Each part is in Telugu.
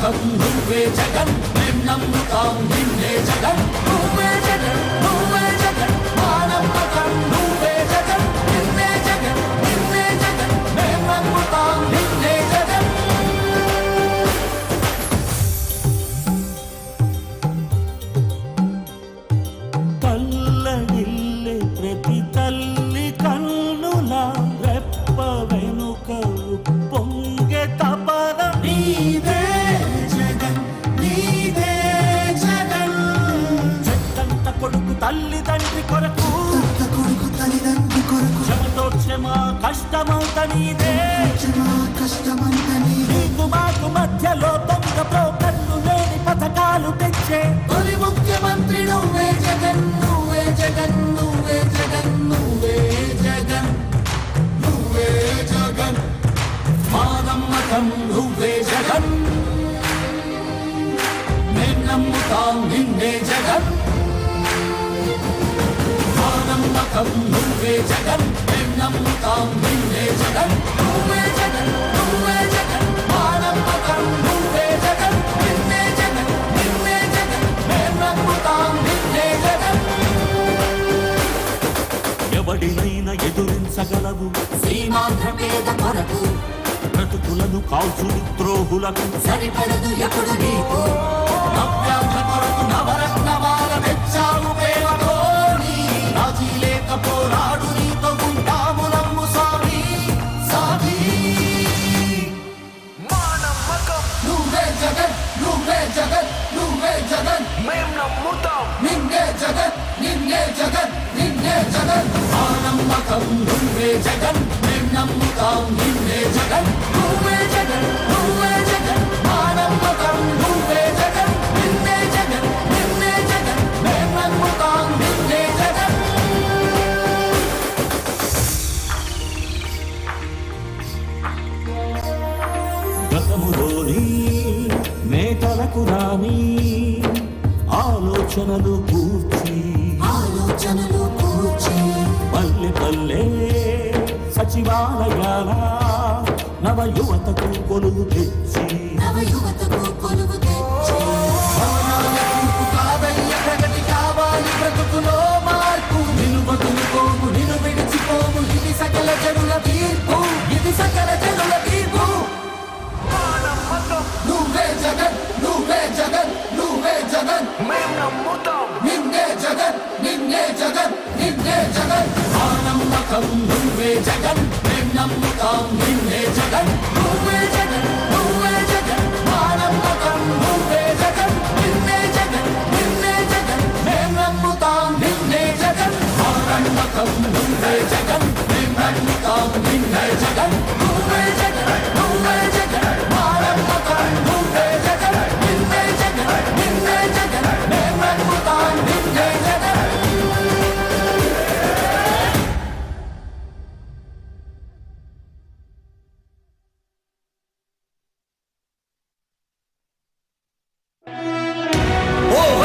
నమ్మకం నువ్వే జగన్ మేం నమ్ముతాం నిన్నే జగన్ నువ్వే జగన్ నువ్వే జగన్ తల్లి తండ్రి కొరకు. కొడుకు తల్లిదండ్రి కొరకు. క్షమతో క్షమ కష్టమంత నీదే. క్షమా కష్టమంత నీదే. నీకు మాకు మధ్యలో దొంగ బ్రోకర్లు లేని పథకాలు తెచ్చే. తొలి ముఖ్యమంత్రి నువ్వే జగన్ నువ్వే జగన్ నువ్వే జగన్ నువ్వే జగన్ నువ్వే జగన్. నువ్వే జగన్. నిన్నే జగన్. నమ్మకం నువ్వే జగన్ మేం నమ్ముతాం నిన్నే జగన్ నువ్వే జగన్ నువ్వే జగన్ మా నమ్మకం నువ్వే జగన్ నిన్నే జగన్ నిన్నే జగన్ మేం నమ్ముతాం నిన్నే జగన్ ఎవడినైనా ఎదురించగలవు. సీమాంధ్ర పేద కొరకు. బ్రతుకులను కాల్చు ద్రోహులకు. సరిపడదు ఎప్పుడు ఆ నమ్మకం నువ్వే జగన్ మేం నమ్ముతాం నిన్నే జగన్. నువ్వే జగన్ నువ్వే జగన్. ఆ నమ్మకం నువ్వే జగన్. నిన్నే జగన్ నిన్నే జగన్. మేం నమ్ముతాం నిన్నే జగన్. గతములోని నేతలకు రాని ఆలోచనలు కూర్చి ఆలోచనలు పల్లె పల్లె సచివాలయాల నవ యువతకు కొలువు తెచ్చి. నవ యువతకు కొలువు తెచ్చి. కావాలి బ్రతుకులో మార్పు. నిలువదులుకోము నిలు విడిచిపోము ఇది సకల జనుల తీర్పు. ఇది సకల జనుల తీర్పు. నువ్వే జగన్ నువ్వే జగన్ నువ్వే జగన్. నిన్నే జగన్ నిన్నే జగన్ నిన్నే జగన్. నమ్మకం నువ్వే జగన్ మేం నమ్ముతాం నిన్నే జగన్ నువ్వే జగన్.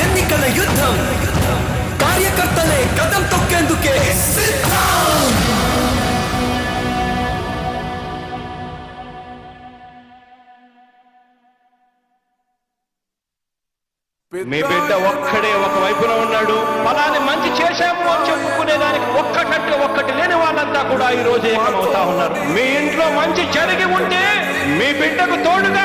ఎన్నికల యుద్ధం కార్యకర్తలే కథం తొక్కేందుకే సిద్ధం మీ బిడ్డ ఒక్కడే ఒకవైపున ఉన్నాడు. ఫలాన్ని మంచి చేశాము అని చెప్పుకునే దానికి ఒక్కటంటే ఒక్కటి లేని వాళ్ళంతా కూడా ఈ రోజు ఏకమవుతా ఉన్నారు. మీ ఇంట్లో మంచి జరిగి ఉంటే మీ బిడ్డకు తోడుగా